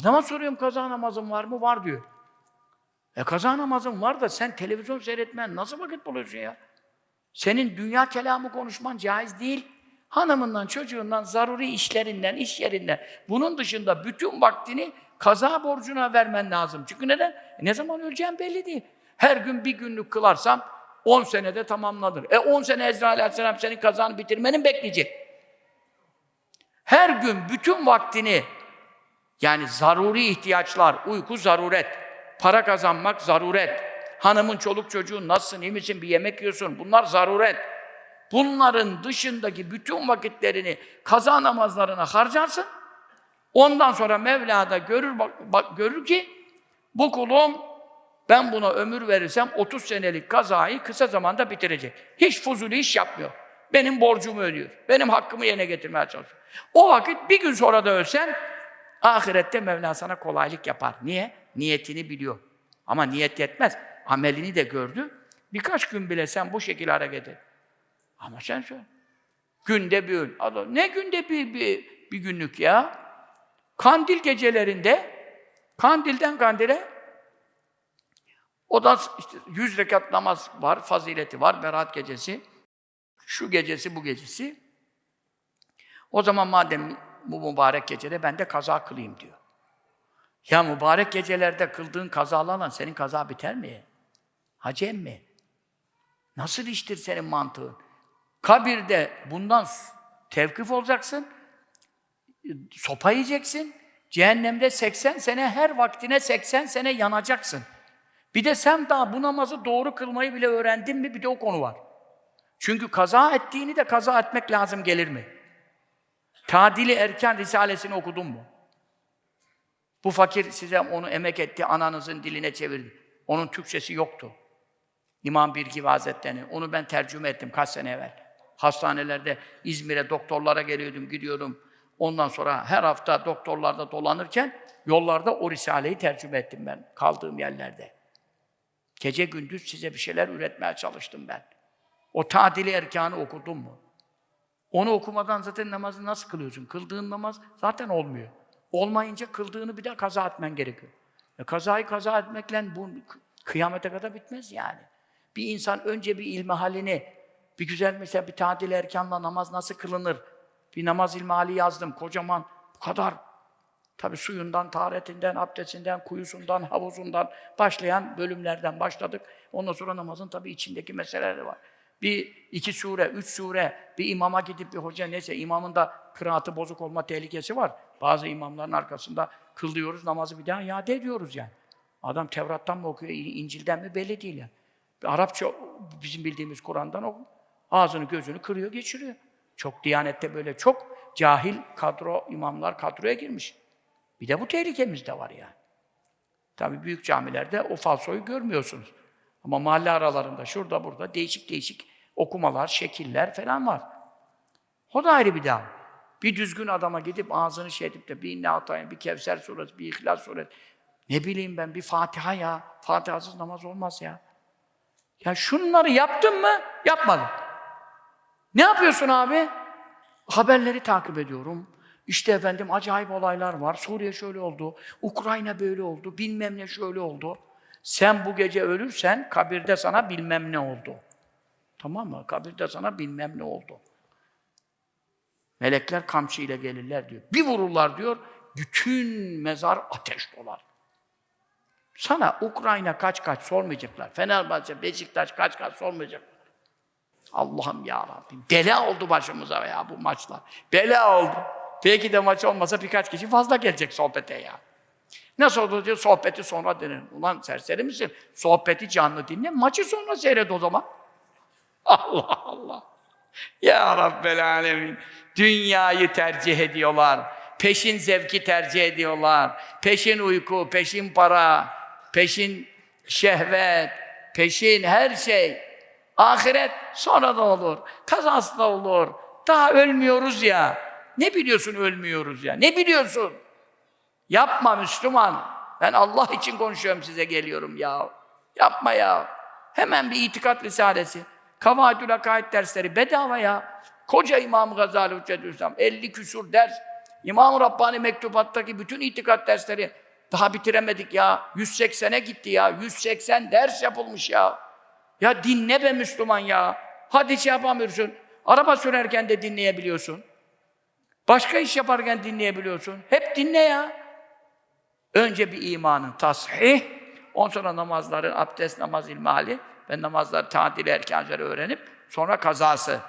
Adama soruyorum kaza namazın var mı? Var diyor. E kaza namazın var da sen televizyon seyretmen nasıl vakit buluyorsun ya? Senin dünya kelamı konuşman caiz değil. Hanımından, çocuğundan, zaruri işlerinden, iş yerinden. Bunun dışında bütün vaktini kaza borcuna vermen lazım. Çünkü neden? E ne zaman öleceğim belli değil. Her gün bir günlük kılarsam 10 senede tamamlanır. E 10 sene Ezrail Aleyhisselam senin kazanı bitirmenin bekleyecek. Her gün bütün vaktini yani zaruri ihtiyaçlar, uyku zaruret, para kazanmak zaruret, hanımın çoluk çocuğun nasılsın, iyi misin, bir yemek yiyorsun, bunlar zaruret. Bunların dışındaki bütün vakitlerini kaza namazlarına harcarsın. Ondan sonra Mevla da görür, bak, bak, görür ki bu kulum ben buna ömür verirsem 30 senelik kazayı kısa zamanda bitirecek. Hiç fuzuli iş yapmıyor. Benim borcumu ödüyor. Benim hakkımı yerine getirmeye çalışıyor. O vakit bir gün sonra da ölsen ahirette Mevla sana kolaylık yapar. Niye? Niyetini biliyor. Ama niyet yetmez. Amelini de gördü. Birkaç gün bile sen bu şekilde hareket et. Ama sen söyle. Günde bir gün. Adam, ne günde bir, bir, bir günlük ya? Kandil gecelerinde, kandilden kandile o da işte yüz rekat namaz var, fazileti var, berat gecesi. Şu gecesi, bu gecesi. O zaman madem bu mübarek gecede ben de kaza kılayım diyor. Ya mübarek gecelerde kıldığın kazalarla senin kaza biter mi? Hacem mi? Nasıl iştir senin mantığın? Kabirde bundan tevkif olacaksın, sopa yiyeceksin, cehennemde 80 sene, her vaktine 80 sene yanacaksın. Bir de sen daha bu namazı doğru kılmayı bile öğrendin mi? Bir de o konu var. Çünkü kaza ettiğini de kaza etmek lazım gelir mi? Tadili Erken Risalesini okudun mu? Bu fakir size onu emek etti, ananızın diline çevirdi. Onun Türkçesi yoktu. İmam Birgi Hazretleri'nin. Onu ben tercüme ettim kaç sene evvel. Hastanelerde İzmir'e doktorlara geliyordum, gidiyordum. Ondan sonra her hafta doktorlarda dolanırken yollarda o Risale'yi tercüme ettim ben kaldığım yerlerde. Gece gündüz size bir şeyler üretmeye çalıştım ben. O tadili erkanı okudun mu? Onu okumadan zaten namazı nasıl kılıyorsun? Kıldığın namaz zaten olmuyor. Olmayınca kıldığını bir de kaza etmen gerekiyor. E kazayı kaza etmekle bu kıyamete kadar bitmez yani. Bir insan önce bir ilmihalini, bir güzel mesela bir tadil erkanla namaz nasıl kılınır? Bir namaz ilmihali yazdım, kocaman, bu kadar. Tabi suyundan, taharetinden, abdestinden, kuyusundan, havuzundan başlayan bölümlerden başladık. Ondan sonra namazın tabi içindeki meseleler de var. Bir iki sure, üç sure, bir imama gidip bir hoca neyse imamın da kıraatı bozuk olma tehlikesi var. Bazı imamların arkasında kılıyoruz, namazı bir daha iade ediyoruz yani. Adam Tevrat'tan mı okuyor, İncil'den mi belli değil yani. Arapça bizim bildiğimiz Kur'an'dan oku. Ağzını gözünü kırıyor, geçiriyor. Çok Diyanet'te böyle çok cahil kadro, imamlar kadroya girmiş. Bir de bu tehlikemiz de var yani. Tabii büyük camilerde o falsoyu görmüyorsunuz. Ama mahalle aralarında, şurada burada değişik değişik okumalar, şekiller falan var. O da ayrı bir dava. Bir düzgün adama gidip ağzını şey edip de bir inne atayın, bir Kevser suresi, bir İhlas suresi. Ne bileyim ben bir Fatiha ya. Fatihasız namaz olmaz ya. Ya şunları yaptın mı? Yapmadım. Ne yapıyorsun abi? Haberleri takip ediyorum. İşte efendim acayip olaylar var. Suriye şöyle oldu. Ukrayna böyle oldu. Bilmem ne şöyle oldu. Sen bu gece ölürsen kabirde sana bilmem ne oldu. Tamam mı? Kabirde sana bilmem ne oldu. Melekler kamçı ile gelirler diyor. Bir vururlar diyor. Bütün mezar ateş dolar. Sana Ukrayna kaç kaç sormayacaklar. Fenerbahçe, Beşiktaş kaç kaç sormayacaklar. Allah'ım ya Rabbim. Bela oldu başımıza ya bu maçlar. Bela oldu. Belki de maç olmasa birkaç kişi fazla gelecek sohbete ya. Nasıl olur diyor, sohbeti sonra denir. Ulan serseri misin? Sohbeti canlı dinle, maçı sonra seyret o zaman. Allah Allah. Ya Rabbel Alemin. Dünyayı tercih ediyorlar. Peşin zevki tercih ediyorlar. Peşin uyku, peşin para, peşin şehvet, peşin her şey. Ahiret sonra da olur. Kazası da olur. Daha ölmüyoruz ya. Ne biliyorsun ölmüyoruz ya? Ne biliyorsun? Yapma Müslüman. Ben Allah için konuşuyorum size geliyorum ya. Yapma ya. Hemen bir itikat risalesi. Kavaidül Akaid dersleri bedava ya. Koca İmam Gazali Hüccetül İslam 50 küsur ders. İmam-ı Rabbani mektubattaki bütün itikat dersleri daha bitiremedik ya. 180'e gitti ya. 180 ders yapılmış ya. Ya dinle be Müslüman ya. Hadi şey yapamıyorsun. Araba sürerken de dinleyebiliyorsun. Başka iş yaparken dinleyebiliyorsun. Hep dinle ya. Önce bir imanın tasih, ondan sonra namazların abdest, namaz ilmihali ve namazları tadil erkanları öğrenip sonra kazası.